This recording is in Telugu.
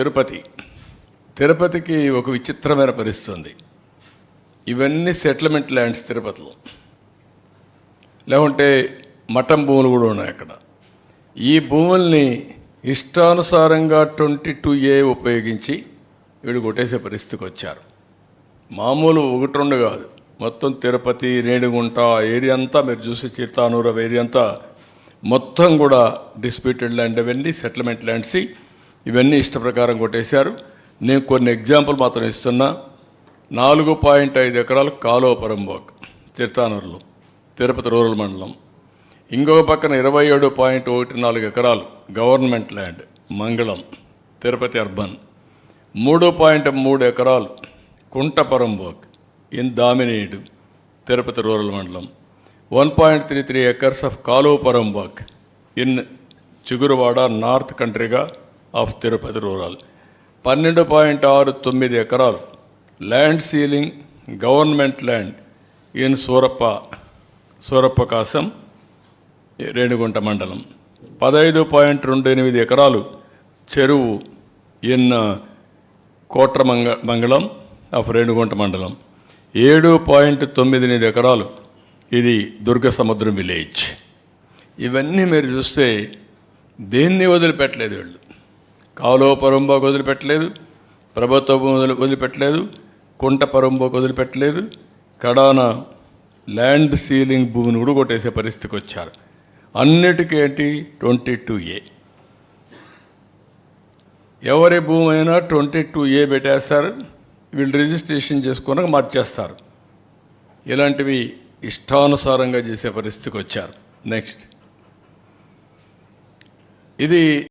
తిరుపతి. తిరుపతికి ఒక విచిత్రమైన పరిస్థితి ఉంది ఇవన్నీ సెటిల్మెంట్ ల్యాండ్స్ తిరుపతిలో. లేకుంటే మఠం భూములు కూడా ఉన్నాయి అక్కడ. ఈ భూముల్ని ఇష్టానుసారంగా ట్వంటీ టూ ఏ ఉపయోగించి వీడు కొట్టేసే పరిస్థితికి వచ్చారు. మామూలు ఒకటి రెండు కాదు. మొత్తం తిరుపతి రేణిగుంట ఏరియా అంతా మీరు చూసి చిత్తానూరు ఏరియా అంతా మొత్తం కూడా డిస్ప్యూటెడ్ ల్యాండ్. అవన్నీ సెటిల్మెంట్ ల్యాండ్స్. ఇవన్నీ ఇష్ట ప్రకారం కొట్టేశారు. నేను కొన్ని ఎగ్జాంపుల్ మాత్రం ఇస్తున్నా. నాలుగు పాయింట్ ఐదు ఎకరాలు కాలువ పరంబోక్ చిత్తానూరులో తిరుపతి రూరల్ మండలం. ఇంకొక పక్కన ఇరవై ఏడు పాయింట్ ఒకటి నాలుగు ఎకరాలు గవర్నమెంట్ ల్యాండ్ మంగళం తిరుపతి అర్బన్. మూడు పాయింట్ మూడు ఎకరాలు కుంటపరంబోక్ ఇన్ దామినేడు తిరుపతి రూరల్ మండలం. One point three three acres of కాలువ పరంబోక్ ఇన్ చిగురువాడ నార్త్ కంట్రీగా ఆఫ్ తిరుపతి రూరల్. పన్నెండు పాయింట్ ఆరు తొమ్మిది ఎకరాలు land ceiling government land in Surappa Surappa Kasam Renigunta మండలం. పదహైదు పాయింట్ రెండు ఎనిమిది ఎకరాలు చెరువు ఇన్ కోట్ర మంగ మంగళం ఆఫ్ రేణిగుంట మండలం. ఏడు పాయింట్ తొమ్మిది ఎనిమిది ఎకరాలు ఇది దుర్గ సముద్రం విలేజ్. ఇవన్నీ మీరు చూస్తే దేన్ని వదిలిపెట్టలేదు వీళ్ళు. కాలో పరంబాకు వదిలిపెట్టలేదు ప్రభుత్వ భూములు వదిలిపెట్టలేదు కుంట పరంబాకు వదిలిపెట్టలేదు కడాన ల్యాండ్ సీలింగ్ భూమిని కూడా కొట్టేసే పరిస్థితికి వచ్చారు. అన్నిటికీ ఏంటి? Twenty two A. ఎవరి భూమి అయినా ట్వంటీ టూ ఏ పెట్టేస్తారు వీళ్ళు రిజిస్ట్రేషన్ చేసుకున్నాక మార్చేస్తారు. ఇలాంటివి ఇష్టానుసారంగా చేసే పరిస్థితికి వచ్చారు. నెక్స్ట్. ఇది